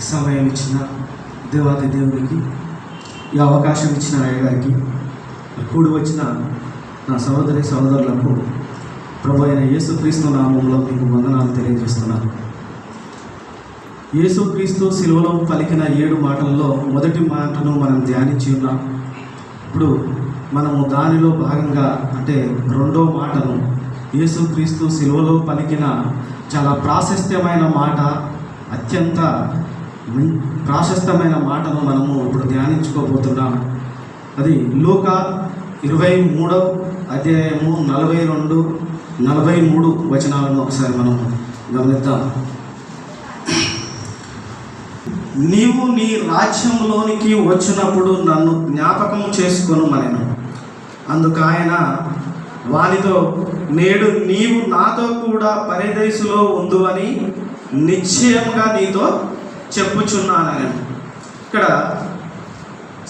సమయం ఇచ్చిన దేవాది దేవునికి ఈ అవకాశం ఇచ్చిన అయ్యగారికి కూడి వచ్చిన నా సహోదరి సహోదరులకు ప్రభు అయిన యేసుక్రీస్తు నామంలో మీకు వందనాలు తెలియజేస్తున్నాను. యేసుక్రీస్తు సిలువలో పలికిన ఏడు మాటల్లో మొదటి మాటను మనం ధ్యానించి ఉన్నాం. ఇప్పుడు మనము దానిలో భాగంగా అంటే రెండో మాటను యేసుక్రీస్తు సిలువలో పలికిన చాలా ప్రాశస్త్యమైన మాట అత్యంత ప్రాశస్తమైన మాటను మనము ఇప్పుడు ధ్యానించుకోబోతున్నాం. అది లోక ఇరవై మూడవ అధ్యాయము నలభై రెండు నలభై మూడు వచనాలను ఒకసారి మనం గమనిద్దాం. నీవు నీ రాజ్యంలోనికి వచ్చినప్పుడు నన్ను జ్ఞాపకం చేసుకొను మనను అందుకు ఆయన వానితో నేడు నీవు నాతో కూడా పరదేశులో ఉండు అని నిశ్చయంగా నీతో చెప్పుచున్నానని. ఇక్కడ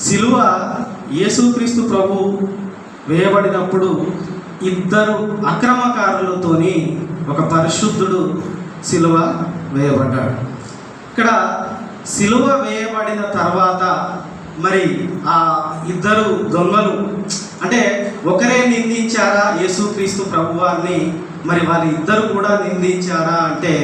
సిలువ యేసుక్రీస్తు ప్రభు వేయబడినప్పుడు ఇద్దరు అక్రమకారులతోని ఒక పరిశుద్ధుడు సిలువ వేయబడ్డాడు. ఇక్కడ సిలువ వేయబడిన తర్వాత మరి ఆ ఇద్దరు దొంగలు అంటే ఒకరే నిందించారా యేసుక్రీస్తు ప్రభువారిని మరి వారి ఇద్దరు కూడా నిందించారా అంటే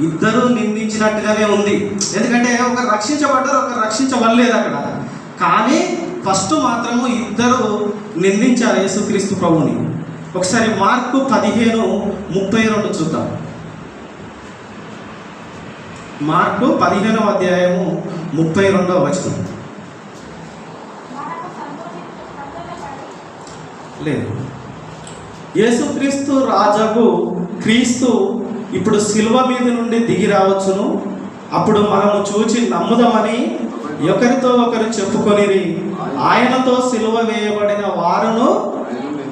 ఇద్దరు నిందించినట్టుగానే ఉంది. ఎందుకంటే ఒకరు రక్షించబడ్డారు ఒకరు రక్షించవలేదు అక్కడ. కానీ ఫస్ట్ మాత్రము ఇద్దరు నిందించారు యేసుక్రీస్తు ప్రభుని ఒకసారి మార్కు పదిహేను ముప్పై రెండు చూద్దాం. మార్కు పదిహేనవ అధ్యాయము ముప్పై రెండవ వచనం. లేదు. యేసుక్రీస్తు రాజకు క్రీస్తు ఇప్పుడు శిల్వ మీద నుండి దిగి రావచ్చును. అప్పుడు మనము చూచి నమ్ముదామని ఒకరితో ఒకరు చెప్పుకొని ఆయనతో సిలువ వేయబడిన వారును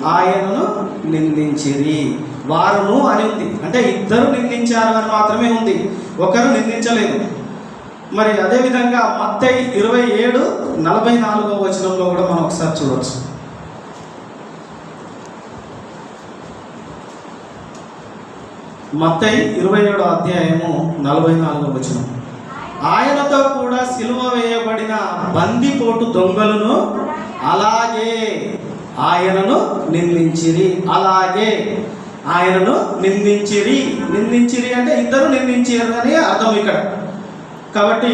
ఆయనను నిందించిరి. వారును అని ఉంది. అంటే ఇద్దరు నిందించారు అని మాత్రమే ఉంది. ఒకరు నిందించలేదు. మరి అదేవిధంగా మత్తై ఇరవై ఏడు నలభై నాలుగో వచనంలో కూడా మనం ఒకసారి చూడవచ్చు మత్తై ఇరవై ఏడో అధ్యాయము నలభై నాలుగో వచనం. ఆయనతో కూడా సిలువ వేయబడిన బందిపోటు దొంగలను అలాగే ఆయనను నిందించిరి అలాగే ఆయనను నిందించిరి. నిందించిరి అంటే ఇద్దరు నిందించారు అని అర్థం ఇక్కడ. కాబట్టి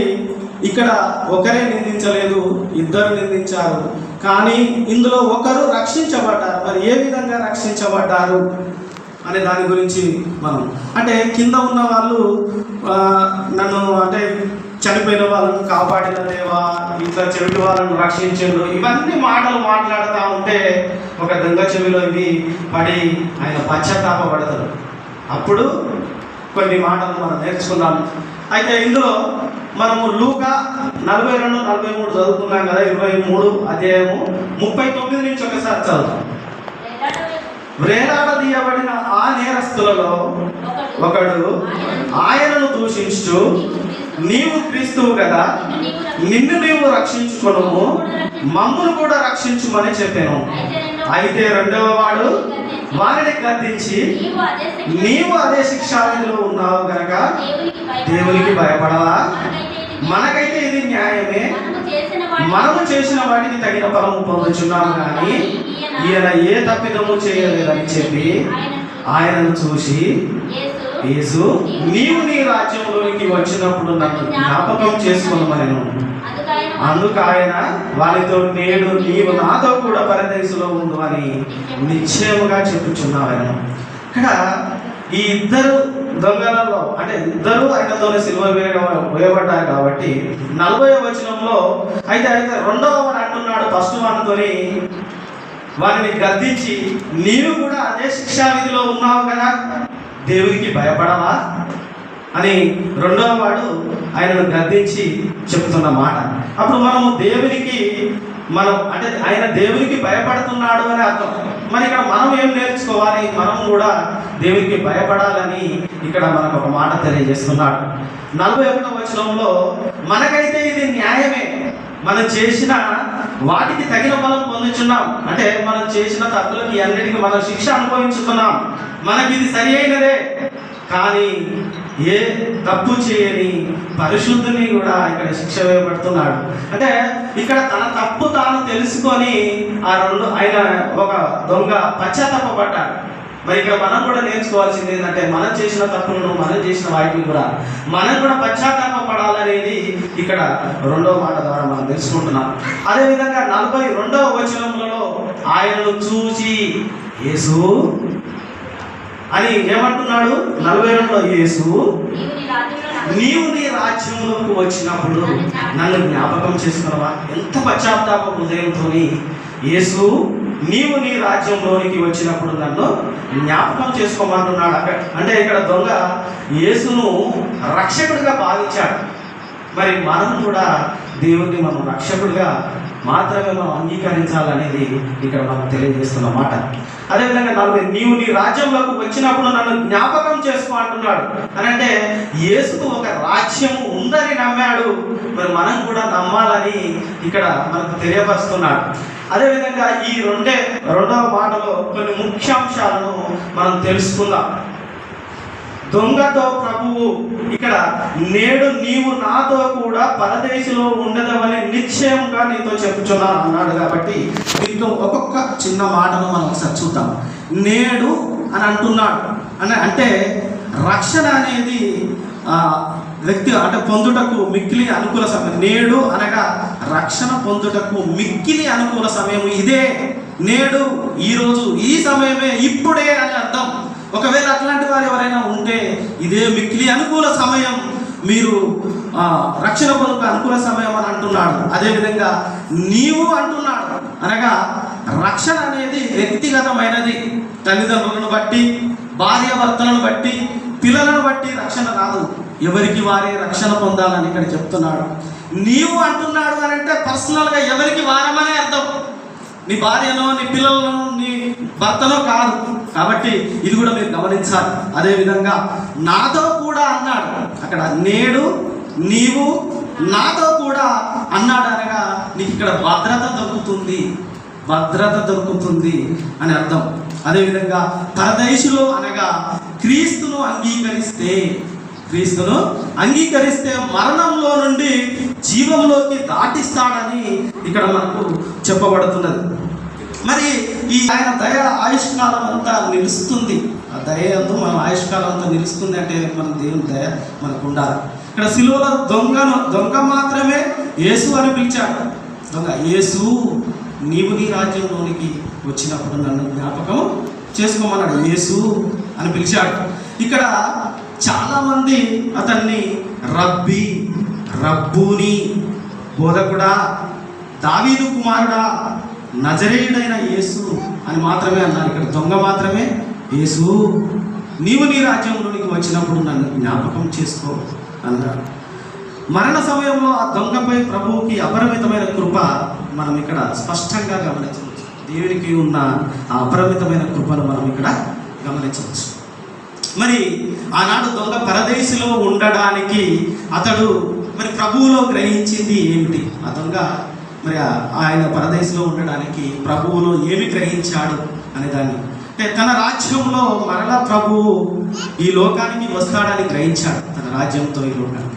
ఇక్కడ ఒకరే నిందించలేదు ఇద్దరు నిందించారు. కానీ ఇందులో ఒకరు రక్షించబడ్డారు. మరి ఏ విధంగా రక్షించబడ్డారు? అనే దాని గురించి మనం. అంటే కింద ఉన్న వాళ్ళు నన్ను అంటే చనిపోయిన వాళ్ళను కాపాడిన దేవా ఇట్లా చెవిటి వాళ్ళను రక్షించండు ఇవన్నీ మాటలు మాట్లాడుతూ ఉంటే ఒక దొంగ చెవిలో ఇవి పడి ఆయన పశ్చాత్తాపడతాడు అప్పుడు కొన్ని మాటలు మనం నేర్చుకున్నాం అయితే ఇందులో మనము లూక నలభై రెండు నలభై మూడు చదువుకున్నాం కదా ఇరవై మూడు అధ్యాయము ముప్పై తొమ్మిది నుంచి ఒకసారి చదువుతాం వేలాడదీయబడిన ఆ నేరస్తులలో ఒకడు ఆయనను దూషించు నీవు క్రీస్తువు కదా నిన్ను నీవు రక్షించుకును మమ్మును కూడా రక్షించుమని చెప్పాను. అయితే రెండవ వాడు వారిని గద్దించి నీవు అదే శిక్షావిధిలో ఉన్నావు గనక దేవునికి భయపడవా? మనకైతే ఇది న్యాయమే. మనము చేసిన వాటికి తగిన ఫలము పొందుచున్నాము కానీ ఈయన ఏ తప్పిదము చేయలేదని చెప్పి ఆయనను చూసి యేసు నీవు నీ రాజ్యంలోనికి వచ్చినప్పుడు నన్ను జ్ఞాపకం చేసుకున్నాను అందుకు ఆయన వారితో నేడు నీవు నాతో కూడా పరదేశంలో ఉండు అని నిశ్చయముగా చెప్పుచున్నాను. ఇక్కడ ఈ ఇద్దరు దొంగలలో అంటే ఇద్దరు ఆయనతోనే సిల్వ వేయబడ్డారు కాబట్టి నలభై వచనంలో అయితే అయితే రెండవ వాడు అంటున్నాడు ఫస్ట్ వాడితోని వారిని గద్దించి నీవు కూడా అదే శిక్షా విధిలో ఉన్నావు కదా దేవునికి భయపడవా? అని రెండవ వాడు ఆయనను గద్దించి చెప్తున్న మాట. అప్పుడు మనము దేవునికి మనం అంటే ఆయన దేవునికి భయపడుతున్నాడు అని అర్థం. మరి ఇక్కడ మనం ఏం నేర్చుకోవాలి? మనం కూడా దేవునికి భయపడాలని ఇక్కడ మనకు ఒక మాట తెలియజేస్తున్నాడు. నలభై ఒకటో వచనంలో మనకైతే ఇది న్యాయమే. మనం చేసిన వాటికి తగిన బలం పొందుచున్నాం. అంటే మనం చేసిన తప్పులకి అన్నిటికీ మనం శిక్ష అనుభవించుకున్నాం. మనకి ఇది సరి అయినదే. కానీ ఏ తప్పు చేయని పరిశుద్ధుని కూడా ఇక్కడ శిక్ష వేయబడుతున్నాడు. అంటే ఇక్కడ తన తప్పు తాను తెలుసుకొని ఆ రెండు ఆయన ఒక దొంగ పశ్చాత్తాపడ్డాడు మరి ఇక్కడ మనం కూడా నేర్చుకోవాల్సింది ఏంటంటే మనం చేసిన తప్పులను మనం చేసిన వాటిని కూడా మనం కూడా పశ్చాత్తాపడాలనేది ఇక్కడ రెండవ మాట ద్వారా మనం తెలుసుకుంటున్నాం. అదేవిధంగా నలభై రెండవ వచనంలో ఆయనను చూసి యేసు అని ఏమంటున్నాడు? నలభై రెండులో యేసు నీవు నీ రాజ్యంలోకి వచ్చినప్పుడు నన్ను జ్ఞాపకం చేసుకున్నావా? ఎంత పశ్చాత్తాప హృదయంతో యేసు నీవు నీ రాజ్యంలోనికి వచ్చినప్పుడు నన్ను జ్ఞాపకం చేసుకోమంటున్నాడు అక్కడ అంటే ఇక్కడ దొంగ యేసును రక్షకుడిగా భావించాడు. మరి మనం కూడా దేవుణ్ణి మనం రక్షకుడిగా మాత్రమే అంగీకరించాలనేది ఇక్కడ మనం తెలియజేస్తున్న మాట. అదేవిధంగా నలభై నీవు నీ రాజ్యంలోకి వచ్చినప్పుడు నన్ను జ్ఞాపకం చేసుకో అంటున్నాడు. అని అంటే యేసుకు ఒక రాజ్యం ఉందని నమ్మాడు. మరి మనం కూడా నమ్మాలని ఇక్కడ మనకు తెలియపరుస్తున్నాడు. అదేవిధంగా ఈ రెండే రెండవ మాటలో కొన్ని ముఖ్యాంశాలను మనం తెలుసుకుందాం. దొంగతో ప్రభువు. ఇక్కడ నేడు నీవు నాతో కూడా పరదేశిలో ఉండదవని నిశ్చయంగా నీతో చెప్పుచున్నాను అన్నాడు కాబట్టి దీంతో ఒక్కొక్క చిన్న మాటను మనం ఒకసారి చూద్దాం. నేడు అని అంటున్నాడు. అని అంటే రక్షణ అనేది వ్యక్తి అంటే పొందుటకు మిక్కిలి అనుకూల సమయం. నేడు అనగా రక్షణ పొందుటకు మిక్కిలి అనుకూల సమయం ఇదే. నేడు ఈరోజు ఈ సమయమే ఇప్పుడే అని అర్థం. ఒకవేళ అట్లాంటి వారు ఎవరైనా ఉంటే ఇదే మిక్కిలి అనుకూల సమయం మీరు రక్షణ పొందుకు అనుకూల సమయం అని అంటున్నాడు. అదేవిధంగా నీవు అంటున్నాడు. అనగా రక్షణ అనేది వ్యక్తిగతమైనది. తల్లిదండ్రులను బట్టి భార్యాభర్తలను బట్టి పిల్లలను బట్టి రక్షణ రాదు ఎవరికి వారే రక్షణ పొందాలని ఇక్కడ చెప్తున్నాడు. నీవు అంటున్నాడు అని అంటే పర్సనల్గా ఎవరికి వారమనే నీ భార్యనో నీ పిల్లలను నీ భర్తనో కాదు. కాబట్టి ఇది కూడా మీరు గమనించాలి. అదేవిధంగా నాతో కూడా అన్నాడు. అక్కడ నేడు నీవు నాతో కూడా అన్నాడు అనగా నీకు ఇక్కడ భద్రత దొరుకుతుంది. భద్రత దొరుకుతుంది అని అర్థం. అదేవిధంగా పరదేశులో అనగా క్రీస్తును అంగీకరిస్తే క్రీస్తును అంగీకరిస్తే మరణంలో నుండి జీవంలోకి దాటిస్తాడని ఇక్కడ మనకు చెప్పబడుతున్నది. మరి ఈ ఆయన దయ ఆయుష్కాలం అంతా నిలుస్తుంది. ఆ దయ అంతా మన ఆయుష్కాలం అంతా నిలుస్తుంది అంటే మన దేవుని దయ మనకు ఉండాలి. ఇక్కడ సిలువలో దొంగను దొంగ మాత్రమే యేసు అని పిలిచాడు. దొంగ యేసు నీవు నీ రాజ్యంలోనికి వచ్చినప్పుడు నన్ను జ్ఞాపకం చేసుకోమన్నాడు. యేసు అని పిలిచాడు. ఇక్కడ చాలామంది అతన్ని రబ్బీ రబ్బూని బోధకుడా దావీదు కుమారుడా నజరేయుడైన యేసు అని మాత్రమే అన్నారు. ఇక్కడ దొంగ మాత్రమే. యేసు నీవు నీ రాజ్యంలోనికి వచ్చినప్పుడు నన్ను జ్ఞాపకం చేసుకో అన్నారు. మరణ సమయంలో ఆ దొంగపై ప్రభువుకి అపరిమితమైన కృప మనం ఇక్కడ స్పష్టంగా గమనించవచ్చు. దేవునికి ఉన్న ఆ అపరిమితమైన కృపను మనం ఇక్కడ గమనించవచ్చు. మరి ఆనాడు దొంగ పరదేశిలో ఉండడానికి అతడు మరి ప్రభువులో గ్రహించింది ఏమిటి? ఆ దొంగ మరి ఆయన పరదేశిలో ఉండడానికి ప్రభువులో ఏమి గ్రహించాడు అనేదాన్ని? అంటే తన రాజ్యంలో మరలా ప్రభువు ఈ లోకానికి వస్తాడని గ్రహించాడు తన రాజ్యంతో ఈ లోకానికి.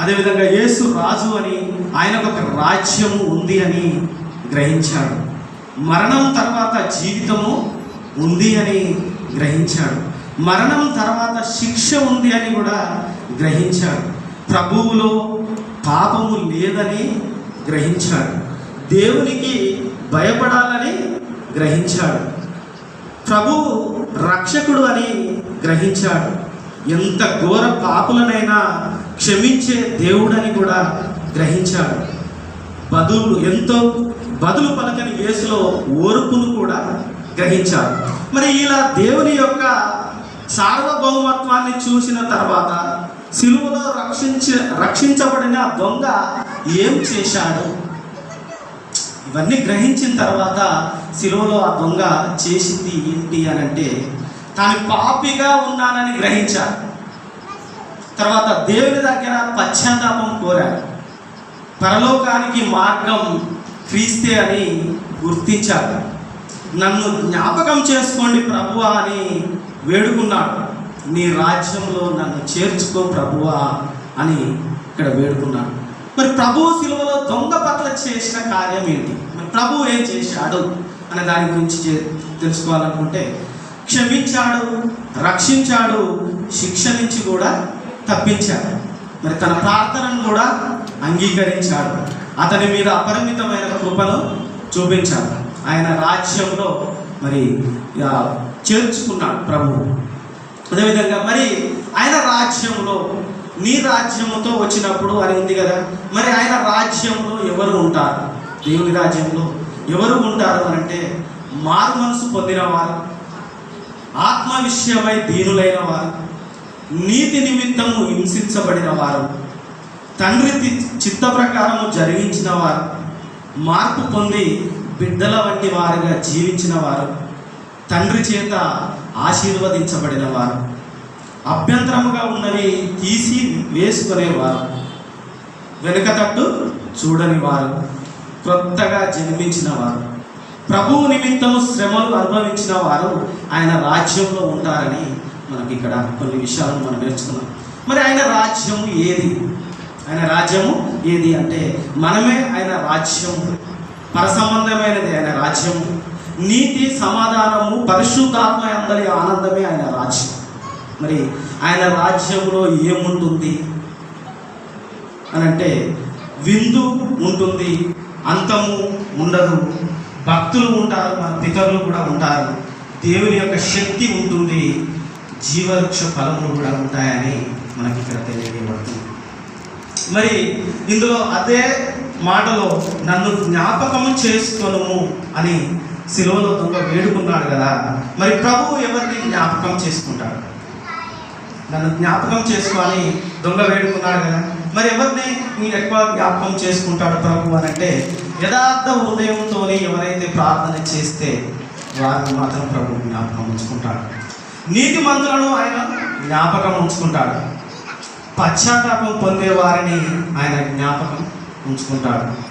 అదేవిధంగా యేసు రాజు అని ఆయన ఒక రాజ్యం ఉంది అని గ్రహించాడు. మరణం తర్వాత జీవితము ఉంది అని గ్రహించాడు. మరణం తర్వాత శిక్ష ఉంది అని కూడా గ్రహించాడు. ప్రభువులో పాపము లేదని గ్రహించాడు. దేవునికి భయపడాలని గ్రహించాడు. ప్రభు రక్షకుడు అని గ్రహించాడు. ఎంత ఘోర పాపులనైనా క్షమించే దేవుడని కూడా గ్రహించాడు. బదులు ఎంతో బదులు పలకని వేసులో ఓర్పును కూడా గ్రహించాడు. మరి ఇలా దేవుని యొక్క సార్వభౌమత్వాన్ని చూసిన తర్వాత సిలువలో రక్షించ రక్షించబడిన దొంగ ఏం చేశాడు? ఇవన్నీ గ్రహించిన తర్వాత సిలువలో ఆ దొంగ చేసింది ఏంటి అని అంటే తాను పాపిగా ఉన్నానని గ్రహించాడు. తర్వాత దేవుని దగ్గర పశ్చాత్తాపం కోరాడు. పరలోకానికి మార్గం క్రీస్తే అని గుర్తించాడు. నన్ను జ్ఞాపకం చేసుకోండి ప్రభు అని వేడుకున్నాడు. నీ రాజ్యంలో నన్ను చేర్చుకో ప్రభువా అని ఇక్కడ వేడుకున్నాడు. మరి ప్రభు శిలువలో దొంగ పట్ల చేసిన కార్యం ఏంటి? మరి ప్రభు ఏం చేశాడు అనే దాని గురించి చే- తెలుసుకోవాలనుకుంటే క్షమించాడు రక్షించాడు శిక్ష నుంచి కూడా తప్పించాడు. మరి తన ప్రార్థనను కూడా అంగీకరించాడు. అతని మీద అపరిమితమైన కృపను చూపించాడు. ఆయన రాజ్యంలో మరి చేర్చుకున్నాడు ప్రభువు అదేవిధంగా మరి ఆయన రాజ్యంలో నీ రాజ్యంతో వచ్చినప్పుడు అని ఉంది కదా మరి ఆయన రాజ్యంలో ఎవరు ఉంటారు? దేవుని రాజ్యంలో ఎవరు ఉంటారు అని అంటే మారు మనసు పొందిన వారు ఆత్మ విషయమై దీనులైన వారు నీతి నిమిత్తము హింసించబడిన వారు తండ్రి చిత్త ప్రకారము జరిగించిన వారు మార్పు పొంది బిడ్డల వంటి వారుగా జీవించిన వారు తండ్రి చేత ఆశీర్వదించబడిన వారు అభ్యంతరముగా ఉన్నవి తీసి వేసుకునేవారు. వెనుక తట్టు చూడని వారు క్రొత్తగా జన్మించిన వారు ప్రభువు నిమిత్తం శ్రమలు అనుభవించిన వారు ఆయన రాజ్యంలో ఉంటారని మనకి ఇక్కడ కొన్ని విషయాలను మనం నేర్చుకున్నాం. మరి ఆయన రాజ్యము ఏది? ఆయన రాజ్యము ఏది అంటే మనమే ఆయన రాజ్యం పరసంబంధమైనది ఆయన రాజ్యము. నీతి సమాధానము పరిశుద్ధాత్మ అందరి ఆనందమే ఆయన రాజ్యం. మరి ఆయన రాజ్యంలో ఏముంటుంది? అని అంటే విందు ఉంటుంది అంతము ఉండదు భక్తులు ఉంటారు మన పితరులు కూడా ఉంటారు దేవుని యొక్క శక్తి ఉంటుంది జీవవృక్ష ఫలములు కూడా ఉంటాయని మనకి ఇక్కడ తెలియబడుతుంది మరి ఇందులో అదే మాటలో నన్ను జ్ఞాపకము చేసుకోను అని శిలువలో దొంగ వేడుకున్నాడు కదా. మరి ప్రభువు ఎవరిని జ్ఞాపకం చేసుకుంటాడు? నన్ను జ్ఞాపకం చేసుకొని దొంగ వేడుకున్నాడు కదా. మరి ఎవరిని మీరు ఎక్కువ జ్ఞాపకం చేసుకుంటాడు ప్రభు అని అంటే యథార్థ హృదయంతో ఎవరైతే ప్రార్థన చేస్తే వారిని మాత్రం ప్రభు జ్ఞాపకం ఉంచుకుంటాడు. నీతి మందులను ఆయన జ్ఞాపకం ఉంచుకుంటాడు. పశ్చాత్తాపం పొందే వారిని ఆయన జ్ఞాపకం ఉంచుకుంటాడు.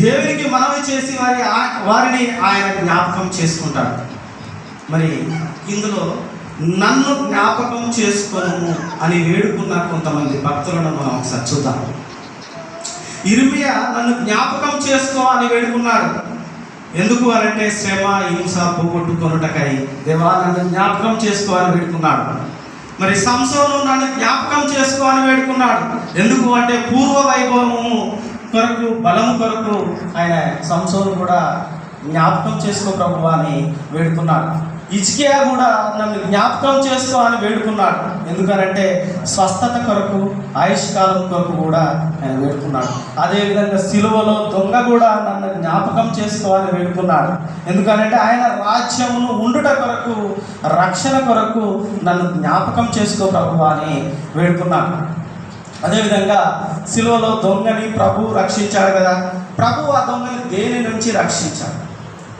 దేవునికి మనవి చేసి వారి వారిని ఆయన జ్ఞాపకం చేసుకుంటాడు. మరి ఇందులో నన్ను జ్ఞాపకం చేసుకోను అని వేడుకున్న కొంతమంది భక్తులను మనం ఒకసారి చూద్దాం. ఇర్మియా నన్ను జ్ఞాపకం చేసుకో అని వేడుకున్నాడు. ఎందుకు అనంటే శ్రమ హింస పోగొట్టుకొనుటకై దేవా నన్ను జ్ఞాపకం చేసుకో అని వేడుకున్నాడు. మరి సంసోను నన్ను జ్ఞాపకం చేసుకో అని వేడుకున్నాడు. ఎందుకు అంటే పూర్వ వైభవము కొరకు బలము కొరకు ఆయన సంసోను కూడా జ్ఞాపకం చేసుకో ప్రభు అని వేడుకున్నాడు. ఇచికియా కూడా నన్ను జ్ఞాపకం చేసుకో అని వేడుకున్నాడు. ఎందుకనంటే స్వస్థత కొరకు ఆయుష్కాలం కొరకు కూడా ఆయన వేడుకున్నాడు. అదేవిధంగా సిలువలో దొంగ కూడా నన్ను జ్ఞాపకం చేసుకో అని వేడుకున్నాడు. ఎందుకనంటే ఆయన రాజ్యమును ఉండుట కొరకు రక్షణ కొరకు నన్ను జ్ఞాపకం చేసుకో ప్రభు అని వేడుకున్నాడు. అదేవిధంగా సిలువలో దొంగని ప్రభు రక్షించాడు కదా. ప్రభు ఆ దొంగని దేని నుంచి రక్షించాడు?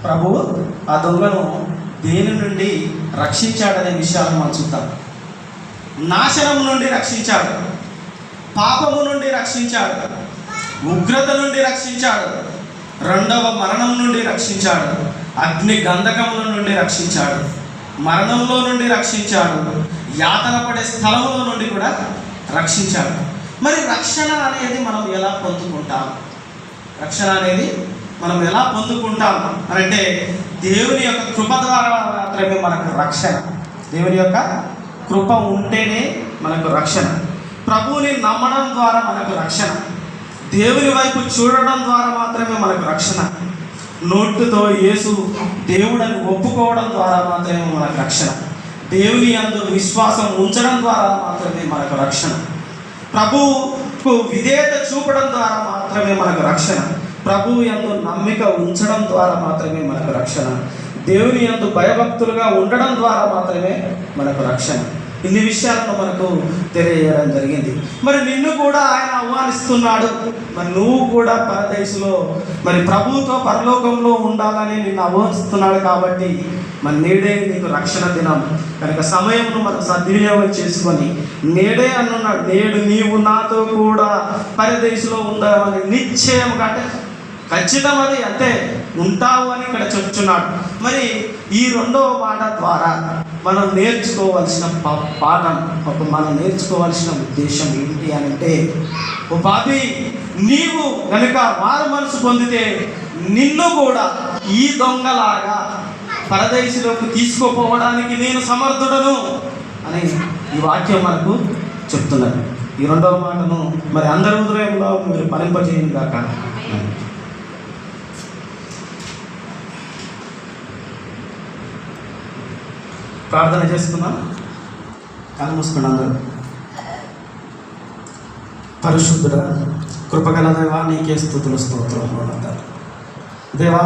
ప్రభు ఆ దొంగను దేని నుండి రక్షించాడనే విషయాలను మనం చూద్దాం. నాశనం నుండి రక్షించాడు. పాపము నుండి రక్షించాడు. ఉగ్రత నుండి రక్షించాడు. రెండవ మరణం నుండి రక్షించాడు. అగ్ని గంధకముల నుండి రక్షించాడు. మరణంలో నుండి రక్షించాడు. యాతన పడే స్థలముల నుండి కూడా రక్షించాడు. మరి రక్షణ అనేది మనం ఎలా పొందుకుంటాం? రక్షణ అనేది మనం ఎలా పొందుకుంటాం? అని అంటే దేవుని యొక్క కృప ద్వారా మాత్రమే మనకు రక్షణ. దేవుని యొక్క కృప ఉంటేనే మనకు రక్షణ. ప్రభువుని నమ్మడం ద్వారా మనకు రక్షణ. దేవుని వైపు చూడడం ద్వారా మాత్రమే మనకు రక్షణ. నోటుతో యేసు దేవుడని ఒప్పుకోవడం ద్వారా మాత్రమే మనకు రక్షణ. దేవుని అందు విశ్వాసం ఉంచడం ద్వారా మాత్రమే మనకు రక్షణ. ప్రభువుకు విధేయత చూపడం ద్వారా మాత్రమే మనకు రక్షణ. ప్రభు ఎందు నమ్మిక ఉంచడం ద్వారా మాత్రమే మనకు రక్షణ. దేవుని ఎందు భయభక్తులుగా ఉండడం ద్వారా మాత్రమే మనకు రక్షణ. ఇన్ని విషయాలను మనకు తెలియజేయడం జరిగింది. మరి నిన్ను కూడా ఆయన ఆహ్వానిస్తున్నాడు. మరి నువ్వు కూడా పరదేశంలో మరి ప్రభుతో పరలోకంలో ఉండాలని నిన్ను ఆహ్వానిస్తున్నాడు కాబట్టి మరి నేడే నీకు రక్షణ దినం. కనుక సమయంను మనం సద్వినియోగం చేసుకొని నేడే అన్నున్నాడు నేడు నీవు నాతో కూడా పరదేశంలో ఉండాలని నిశ్చయం అంటే ఖచ్చితం అది అంతే ఉంటావు అని ఇక్కడ చెప్తున్నాడు. మరి ఈ రెండవ మాట ద్వారా మనం నేర్చుకోవాల్సిన పాఠం ఒక మనం నేర్చుకోవాల్సిన ఉద్దేశం ఏంటి అని అంటే ఉపాధి నీవు కనుక మారు మనసు పొందితే నిన్ను కూడా ఈ దొంగలాగా పరదేశంలోకి తీసుకుపోవడానికి నేను సమర్థుడను అని ఈ వాక్యం మనకు చెప్తున్నది. ఈ రెండవ మాటను మరి అందరి హృదయంలో మీరు పలింపజేయండి కాక ప్రార్థన చేసుకుందాం. కళ్ళు మూసుకుని అందరూ. పరిశుద్ధుడ కృపగల దేవా నీకే స్థుతులు స్తోత్రం దేవా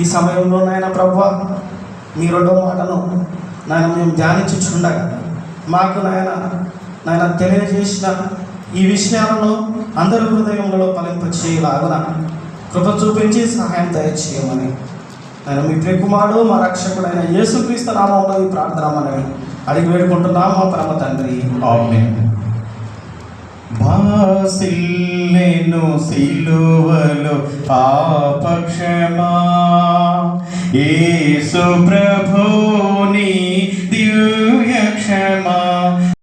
ఈ సమయంలో నాయన ప్రభు మీ రెండో మాటను నాయన మేము ధ్యానించుచుండగా మాకు నాయన నాయన తెలియజేసిన ఈ విషయాలను అందరి హృదయంలో ఫలింపచేయలాగున కృప చూపించి సహాయం దయచేయమని ఆయన మీ ప్రియకుమారుడు మా రక్షకుడు ఆయన యేసుక్రీస్తు నామంలో ఈ ప్రార్థన మనం అడిగి వేడుకుంటున్నాం. మా పరమ తండ్రి వాసిల్లేను సిలువలో పాపక్షమా. ఏసు ప్రభుని దివ్యక్షమా.